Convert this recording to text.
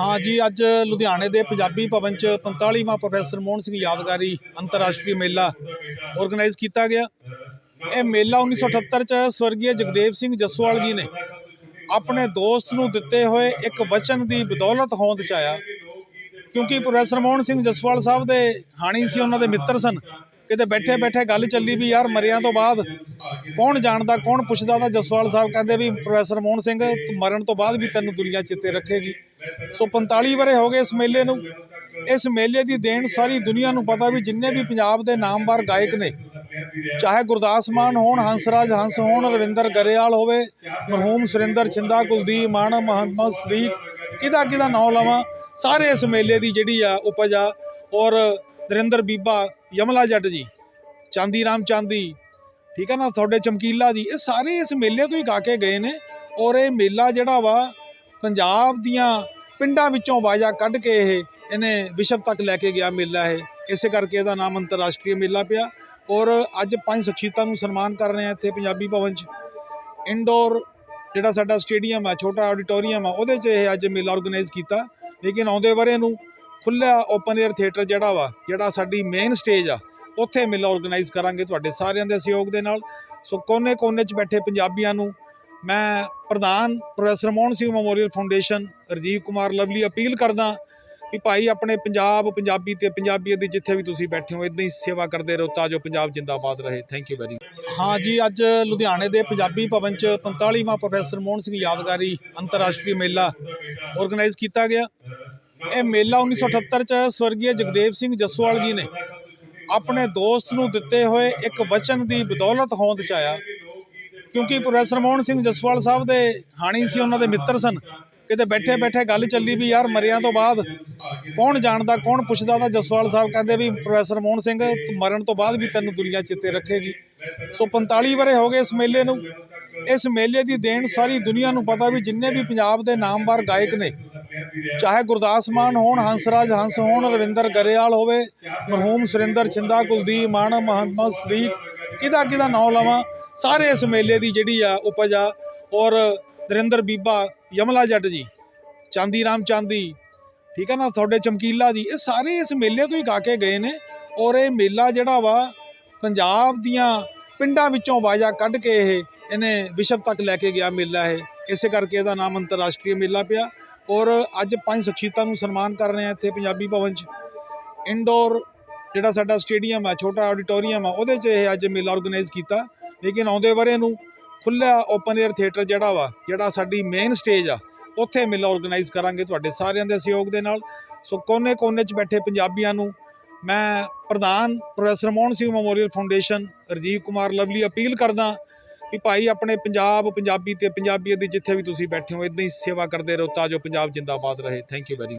ਹਾਂ ਜੀ ਅੱਜ ਲੁਧਿਆਣੇ ਦੇ ਪੰਜਾਬੀ ਭਵਨ ਚ 45ਵਾਂ ਪ੍ਰੋਫੈਸਰ ਮੋਹਨ ਸਿੰਘ ਯਾਦਗਾਰੀ ਅੰਤਰਰਾਸ਼ਟਰੀ ਮੇਲਾ ਆਰਗੇਨਾਈਜ਼ ਕੀਤਾ ਗਿਆ। ਇਹ ਮੇਲਾ 1978 ਚ ਸਵਰਗੀ ਜਗਦੇਵ ਸਿੰਘ ਜਸਵਾਲ ਜੀ ਨੇ ਆਪਣੇ ਦੋਸਤ ਨੂੰ ਦਿੱਤੇ ਹੋਏ ਇੱਕ ਵਚਨ ਦੀ ਬਦੌਲਤ ਹੋਂਦ ਚ ਆਇਆ। ਕਿਉਂਕਿ ਪ੍ਰੋਫੈਸਰ ਮੋਹਨ ਸਿੰਘ ਜਸਵਾਲ ਸਾਹਿਬ ਦੇ ਹਾਣੀ ਸੀ, ਉਹਨਾਂ ਦੇ ਮਿੱਤਰ ਸਨ। ਕਿਤੇ ਬੈਠੇ ਬੈਠੇ ਗੱਲ ਚੱਲੀ ਵੀ ਯਾਰ ਮਰਿਆਂ ਤੋਂ ਬਾਅਦ ਕੌਣ ਜਾਣਦਾ, ਕੌਣ ਪੁੱਛਦਾ ਤਾਂ ਜਸਵਾਲ ਸਾਹਿਬ ਕਹਿੰਦੇ ਵੀ ਪ੍ਰੋਫੈਸਰ ਮੋਹਨ ਸਿੰਘ ਮਰਨ ਤੋਂ ਬਾਅਦ ਵੀ ਤੈਨੂੰ ਦੁਨੀਆ ਚਿੱਤੇ ਰੱਖੇਗੀ। ਸੋ 45 ਵਰੇ ਹੋ ਗਏ ਇਸ ਮੇਲੇ ਨੂੰ। ਇਸ ਮੇਲੇ ਦੀ ਦੇਣ ਸਾਰੀ ਦੁਨੀਆ ਨੂੰ ਪਤਾ ਵੀ ਜਿੰਨੇ ਵੀ ਪੰਜਾਬ ਦੇ ਨਾਮਵਰ ਗਾਇਕ ਨੇ, ਚਾਹੇ ਗੁਰਦਾਸ ਮਾਨ ਹੋਣ, ਹੰਸਰਾਜ ਹੰਸ ਹੋਣ, ਰਵਿੰਦਰ ਗਰੇਵਾਲ ਹੋਵੇ, ਮਰਹੂਮ ਸੁਰਿੰਦਰ ਛਿੰਦਾ, ਕੁਲਦੀਪ ਮਾਨ, ਮੁਹੰਮਦ ਸਦੀਕ, ਕਿਹਦਾ ਕਿਹਦਾ ਨਾਂ ਲਵਾਂ, ਸਾਰੇ ਇਸ ਮੇਲੇ ਦੀ ਜਿਹੜੀ ਆ ਉਪਜ। ਆ ਔਰ ਨਰਿੰਦਰ ਬੀਬਾ ਯਮਲਾ ਜੱਟ ਜੀ, ਚਾਂਦੀ ਰਾਮ ਚਾਂਦੀ, ਠੀਕ ਹੈ ਨਾ, ਤੁਹਾਡੇ ਚਮਕੀਲਾ ਜੀ, ਇਹ ਸਾਰੇ ਇਸ ਮੇਲੇ ਤੋਂ ਹੀ ਗਾ ਕੇ ਗਏ ਨੇ। ਔਰ ਇਹ ਮੇਲਾ ਜਿਹੜਾ ਵਾ, ਪੰਜਾਬ ਦੀਆਂ ਪਿੰਡਾਂ ਵਿੱਚੋਂ ਵਾਜਾ ਕੱਢ ਕੇ ਇਹ ਇਹਨੇ ਵਿਸ਼ਵ ਤੱਕ ਲੈ ਕੇ ਗਿਆ ਮੇਲਾ ਇਹ। ਇਸੇ ਕਰਕੇ ਇਹਦਾ ਨਾਮ ਅੰਤਰਰਾਸ਼ਟਰੀ ਮੇਲਾ ਪਿਆ। ਔਰ ਅੱਜ ਪੰਜ ਸ਼ਖਸੀਅਤਾਂ ਨੂੰ ਸਨਮਾਨ ਕਰ ਰਹੇ ਆ ਇੱਥੇ ਪੰਜਾਬੀ ਭਵਨ 'ਚ। ਇਨਡੋਰ ਜਿਹੜਾ ਸਾਡਾ ਸਟੇਡੀਅਮ ਆ, ਛੋਟਾ ਆਡੀਟੋਰੀਅਮ ਆ, ਉਹਦੇ 'ਚ ਇਹ ਅੱਜ ਮੇਲਾ ਆਰਗੇਨਾਈਜ਼ ਕੀਤਾ। ਲੇਕਿਨ ਆਉਂਦੇ ਵਰੇ ਨੂੰ ਖੁੱਲ੍ਹਾ ਓਪਨ 에ਅਰ ਥੀਏਟਰ ਜਿਹੜਾ ਵਾ, ਜਿਹੜਾ ਸਾਡੀ ਮੇਨ ਸਟੇਜ ਆ, ਉੱਥੇ ਮੇਲਾ ਆਰਗੇਨਾਈਜ਼ ਕਰਾਂਗੇ ਤੁਹਾਡੇ ਸਾਰਿਆਂ ਦੇ ਸਹਿਯੋਗ ਦੇ ਨਾਲ। ਸੋ ਕੋਨੇ-ਕੋਨੇ 'ਚ ਬੈਠੇ ਪੰਜਾਬੀਆਂ ਨੂੰ ਮੈਂ ਪ੍ਰਧਾਨ professor Mohan Singh memorial foundation Rajiv Kumar Lovely appeal ਕਰਦਾ ਵੀ ਭਾਈ ਆਪਣੇ ਪੰਜਾਬ, ਪੰਜਾਬੀ ਤੇ ਪੰਜਾਬੀਅਤ ਦੀ ਜਿੱਥੇ ਵੀ ਤੁਸੀਂ ਬੈਠੇ ਹੋ ਇਦਾਂ ਹੀ ਸੇਵਾ ਕਰਦੇ ਰਹੋ ਤਾਂ ਜੋ ਪੰਜਾਬ ਜਿੰਦਾਬਾਦ ਰਹੇ। ਥੈਂਕ ਯੂ ਵੈਰੀ ਹਾਂ ਜੀ, ਅੱਜ ਲੁਧਿਆਣੇ ਦੇ ਪੰਜਾਬੀ ਭਵਨ ਚ 45ਵਾਂ ਪ੍ਰੋਫੈਸਰ ਮੋਹਨ ਸਿੰਘ ਯਾਦਗਾਰੀ ਅੰਤਰਰਾਸ਼ਟਰੀ ਮੇਲਾ ਆਰਗੇਨਾਈਜ਼ ਕੀਤਾ ਗਿਆ। ਇਹ ਮੇਲਾ 1978 ਚ ਸਵਰਗੀ ਜਗਦੇਵ ਸਿੰਘ ਜਸਵਾਲ ਜੀ ਨੇ ਆਪਣੇ ਦੋਸਤ ਨੂੰ ਦਿੱਤੇ ਹੋਏ ਇੱਕ ਵਚਨ ਦੀ ਬਦੌਲਤ ਹੋਂਦ ਚ ਆਇਆ। ਕਿਉਂਕਿ ਪ੍ਰੋਫੈਸਰ ਮੋਹਨ ਸਿੰਘ ਜਸਵਾਲ ਸਾਹਿਬ ਦੇ ਹਾਣੀ ਸੀ, ਉਹਨਾਂ ਦੇ ਮਿੱਤਰ ਸਨ। ਕਿਤੇ ਬੈਠੇ ਬੈਠੇ ਗੱਲ ਚੱਲੀ ਵੀ ਯਾਰ ਮਰਿਆਂ ਤੋਂ ਬਾਅਦ ਕੌਣ ਜਾਣਦਾ, ਕੌਣ ਪੁੱਛਦਾ? ਤਾਂ ਜਸਵਾਲ ਸਾਹਿਬ ਕਹਿੰਦੇ ਵੀ ਪ੍ਰੋਫੈਸਰ ਮੋਹਨ ਸਿੰਘ ਮਰਨ ਤੋਂ ਬਾਅਦ ਵੀ ਤੈਨੂੰ ਦੁਨੀਆ ਚਿੱਤੇ ਰੱਖੇਗੀ। ਸੋ 45 ਵਰੇ ਹੋ ਗਏ ਇਸ ਮੇਲੇ ਨੂੰ। ਇਸ ਮੇਲੇ ਦੀ ਦੇਣ ਸਾਰੀ ਦੁਨੀਆ ਨੂੰ ਪਤਾ ਵੀ ਜਿੰਨੇ ਵੀ ਪੰਜਾਬ ਦੇ ਨਾਮਵਰ ਗਾਇਕ ਨੇ, ਚਾਹੇ ਗੁਰਦਾਸ ਮਾਨ ਹੋਣ, ਹੰਸਰਾਜ ਹੰਸ ਹੋਣ, ਰਵਿੰਦਰ ਗਰੇਵਾਲ ਹੋਵੇ, ਮਰਹੂਮ ਸੁਰਿੰਦਰ ਛਿੰਦਾ, ਕੁਲਦੀਪ ਮਾਨ, ਮੁਹੰਮਦ ਸਦੀਕ ਕਿਹਦਾ ਕਿਹਦਾ ਨਾਂ ਲਵਾਂ? ਸਾਰੇ ਇਸ ਮੇਲੇ ਦੀ ਜਿਹੜੀ ਆ ਉਪਜ ਆ, ਔਰ ਨਰਿੰਦਰ ਬੀਬਾ ਯਮਲਾ ਜੱਟ ਜੀ, ਚਾਂਦੀ ਰਾਮ ਚਾਂਦੀ, ਠੀਕ ਹੈ ਨਾ, ਤੁਹਾਡੇ ਚਮਕੀਲਾ ਜੀ, ਇਹ ਸਾਰੇ ਇਸ ਮੇਲੇ ਤੋਂ ਹੀ ਗਾ ਕੇ ਗਏ ਨੇ, ਔਰ ਇਹ ਮੇਲਾ ਜਿਹੜਾ ਵਾ, ਪੰਜਾਬ ਦੀਆਂ ਪਿੰਡਾਂ ਵਿੱਚੋਂ ਵਾਜਾ ਕੱਢ ਕੇ ਇਹ, ਇਹਨੇ ਵਿਸ਼ਵ ਤੱਕ ਲੈ ਕੇ ਗਿਆ ਮੇਲਾ ਇਹ, ਇਸੇ ਕਰਕੇ ਇਹਦਾ ਨਾਮ ਅੰਤਰਰਾਸ਼ਟਰੀ ਮੇਲਾ ਪਿਆ, ਔਰ ਅੱਜ ਪੰਜ ਸ਼ਖਸੀਅਤਾਂ ਨੂੰ ਸਨਮਾਨ ਕਰ ਰਹੇ ਆ ਇੱਥੇ ਪੰਜਾਬੀ ਭਵਨ 'ਚ। ਇੰਡੋਰ ਜਿਹੜਾ ਸਾਡਾ ਸਟੇਡੀਅਮ ਆ, ਛੋਟਾ ਆਡੀਟੋਰੀਅਮ ਆ, ਉਹਦੇ 'ਚ ਇਹ ਅੱਜ ਮੇਲਾ ਆਰਗੇਨਾਈਜ਼ ਕੀਤਾ। ਲੇਕਿਨ ਆਉਂਦੇ ਵਰੇ ਨੂੰ ਖੁੱਲ੍ਹਾ ਓਪਨ 에ਅਰ ਥੀਏਟਰ ਜਿਹੜਾ ਵਾ, ਜਿਹੜਾ ਸਾਡੀ ਮੇਨ ਸਟੇਜ ਆ, ਉੱਥੇ ਮੇਲਾ ਆਰਗੇਨਾਈਜ਼ ਕਰਾਂਗੇ ਤੁਹਾਡੇ ਸਾਰਿਆਂ ਦੇ ਸਹਿਯੋਗ ਦੇ ਨਾਲ। ਸੋ ਕੋਨੇ-ਕੋਨੇ 'ਚ ਬੈਠੇ ਪੰਜਾਬੀਆਂ ਨੂੰ ਮੈਂ ਪ੍ਰਧਾਨ professor Mohan Singh memorial foundation Rajiv Kumar Lovely appeal ਕਰਦਾ ਵੀ ਭਾਈ ਆਪਣੇ ਪੰਜਾਬ, ਪੰਜਾਬੀ ਤੇ ਪੰਜਾਬੀਅਤ ਦੀ ਜਿੱਥੇ ਵੀ ਤੁਸੀਂ ਬੈਠੇ ਹੋ ਇਦਾਂ ਹੀ ਸੇਵਾ ਕਰਦੇ ਰਹੋ ਤਾਂ ਜੋ ਪੰਜਾਬ ਜਿੰਦਾਬਾਦ ਰਹੇ। Thank you very